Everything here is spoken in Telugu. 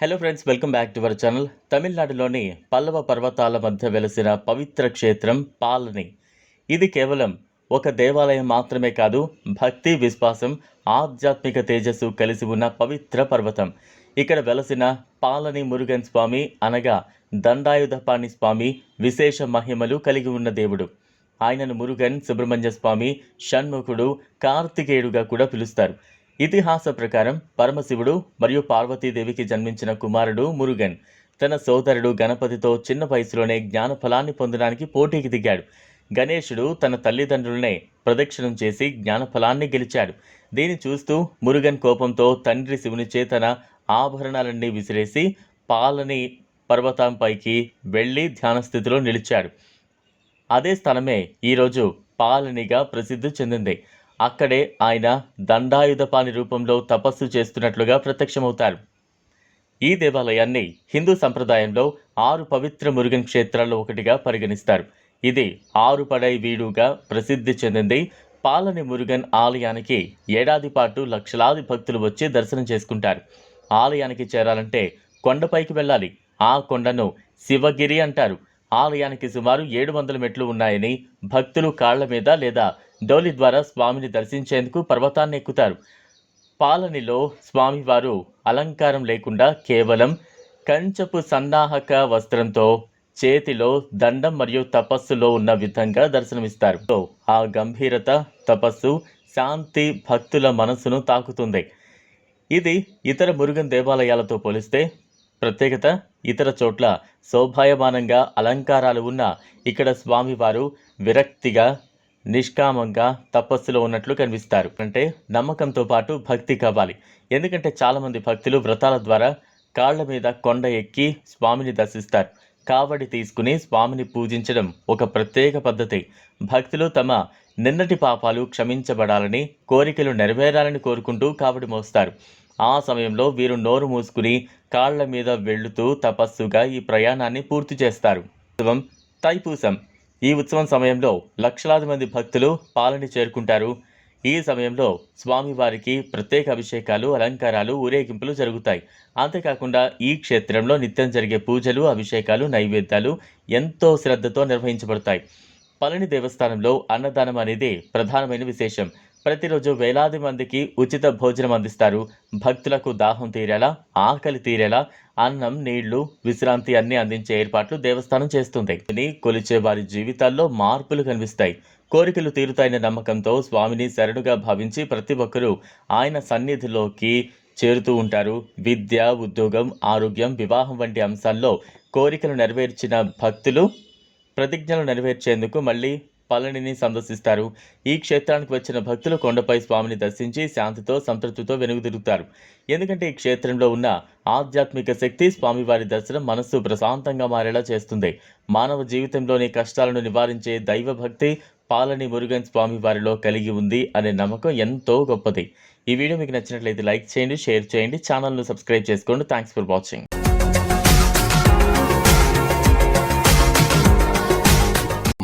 Hello friends welcome back to our channel తమిళనాడులోని పల్లవ పర్వతాల మధ్య వెలసిన పవిత్ర క్షేత్రం పాలని ఇది కేవలం ఒక దేవాలయం మాత్రమే కాదు భక్తి విశ్వాసం ఆధ్యాత్మిక తేజస్సు కలిసి ఉన్న పవిత్ర పర్వతం ఇక్కడ వెలసిన పాలని మురుగన్ స్వామి అనగా దండాయుధపాణి స్వామి విశేష మహిమలు కలిగి ఉన్న దేవుడు ఆయనను మురుగన్ సుబ్రహ్మణ్య స్వామి షణ్ముఖుడు కార్తికేయుడుగా కూడా పిలుస్తారు ఇతిహాస ప్రకారం పరమశివుడు మరియు పార్వతీదేవికి జన్మించిన కుమారుడు మురుగన్. తన సోదరుడు గణపతితో చిన్న వయసులోనే జ్ఞాన ఫలాన్ని పొందడానికి పోటీకి దిగాడు. గణేశుడు తన తల్లిదండ్రులనే ప్రదక్షిణం చేసి జ్ఞాన ఫలాన్ని గెలిచాడు. దీన్ని చూస్తూ మురుగన్ కోపంతో తండ్రి శివుని చేతన ఆభరణాలన్నీ విసిరేసి పాలని పర్వతంపైకి వెళ్ళి ధ్యానస్థితిలో నిలిచాడు. అదే స్థలమే ఈరోజు పాలనిగా ప్రసిద్ధి చెందింది. అక్కడే ఆయన దండాయుధపాని రూపంలో తపస్సు చేస్తున్నట్లుగా ప్రత్యక్షమవుతారు. ఈ దేవాలయాన్ని హిందూ సంప్రదాయంలో ఆరు పవిత్ర మురుగన్ క్షేత్రాల్లో ఒకటిగా పరిగణిస్తారు. ఇది ఆరు పడై వీడుగా ప్రసిద్ధి చెందింది పాలని మురుగన్ ఆలయానికి ఏడాది పాటు లక్షలాది భక్తులు వచ్చి దర్శనం చేసుకుంటారు. ఆలయానికి చేరాలంటే కొండపైకి వెళ్ళాలి. ఆ కొండను శివగిరి అంటారు. ఆలయానికి సుమారు ఏడు వందల మెట్లు ఉన్నాయని భక్తులు కాళ్ళ మీద లేదా డోలి ద్వారా స్వామిని దర్శించేందుకు పర్వతాన్ని ఎక్కుతారు. పాలనిలో స్వామివారు అలంకారం లేకుండా కేవలం కంచపు సన్నాహక వస్త్రంతో చేతిలో దండం మరియు తపస్సులో ఉన్న విధంగా దర్శనమిస్తారు. ఆ గంభీరత తపస్సు శాంతి భక్తుల మనసును తాకుతుంది. ఇది ఇతర మురుగన్ దేవాలయాలతో పోలిస్తే ప్రత్యేకత ఇతర చోట్ల శోభాయమానంగా అలంకారాలు ఉన్న ఇక్కడ స్వామివారు విరక్తిగా నిష్కామంగా తపస్సులో ఉన్నట్లు కనిపిస్తారు. అంటే నమ్మకంతో పాటు భక్తి కావాలి. ఎందుకంటే చాలామంది భక్తులు వ్రతాల ద్వారా కాళ్ళ మీద కొండ ఎక్కి స్వామిని దర్శిస్తారు. కావడి తీసుకుని స్వామిని పూజించడం ఒక ప్రత్యేక పద్ధతి. భక్తులు తమ నిన్నటి పాపాలు క్షమించబడాలని కోరికలు నెరవేరాలని కోరుకుంటూ కావడి మోస్తారు. ఆ సమయంలో వీరు నోరు మూసుకుని కాళ్ళ మీద వెళుతూ తపస్సుగా ఈ ప్రయాణాన్ని పూర్తి చేస్తారు. ఉత్సవం తైపూసం. ఈ ఉత్సవం సమయంలో లక్షలాది మంది భక్తులు పాలని చేరుకుంటారు. ఈ సమయంలో స్వామివారికి ప్రత్యేక అభిషేకాలు అలంకారాలు ఊరేగింపులు జరుగుతాయి. అంతేకాకుండా ఈ క్షేత్రంలో నిత్యం జరిగే పూజలు అభిషేకాలు నైవేద్యాలు ఎంతో శ్రద్ధతో నిర్వహించబడతాయి. పళని దేవస్థానంలో అన్నదానం అనేది ప్రధానమైన విశేషం. ప్రతిరోజు వేలాది మందికి ఉచిత భోజనం అందిస్తారు. భక్తులకు దాహం తీరేలా ఆకలి తీరేలా అన్నం నీళ్ళు విశ్రాంతి అన్ని అందించే ఏర్పాట్లు దేవస్థానం చేస్తుంది. దీన్ని కొలిచే వారి జీవితాల్లో మార్పులు కనిపిస్తాయి. కోరికలు తీరుతాయనే నమ్మకంతో స్వామిని శరణుగా భావించి ప్రతి ఒక్కరూ ఆయన సన్నిధిలోకి చేరుతూ ఉంటారు. విద్య ఉద్యోగం ఆరోగ్యం వివాహం వంటి అంశాల్లో కోరికలు నెరవేర్చిన భక్తులు ప్రతిజ్ఞలు నెరవేర్చేందుకు మళ్ళీ పళనిని సందర్శిస్తారు. ఈ క్షేత్రానికి వచ్చిన భక్తులు కొండపై స్వామిని దర్శించి శాంతితో సంతృప్తితో వెనుగుదిరుగుతారు. ఎందుకంటే ఈ క్షేత్రంలో ఉన్న ఆధ్యాత్మిక శక్తి స్వామివారి దర్శనం మనస్సు ప్రశాంతంగా మారేలా చేస్తుంది. మానవ జీవితంలోని కష్టాలను నివారించే దైవభక్తి పాలని మురుగన్ స్వామి వారిలో కలిగి ఉంది అనే నమ్మకం ఎంతో గొప్పది. ఈ వీడియో మీకు నచ్చినట్లయితే లైక్ చేయండి షేర్ చేయండి ఛానల్ను సబ్స్క్రైబ్ చేసుకోండి. Thanks for watching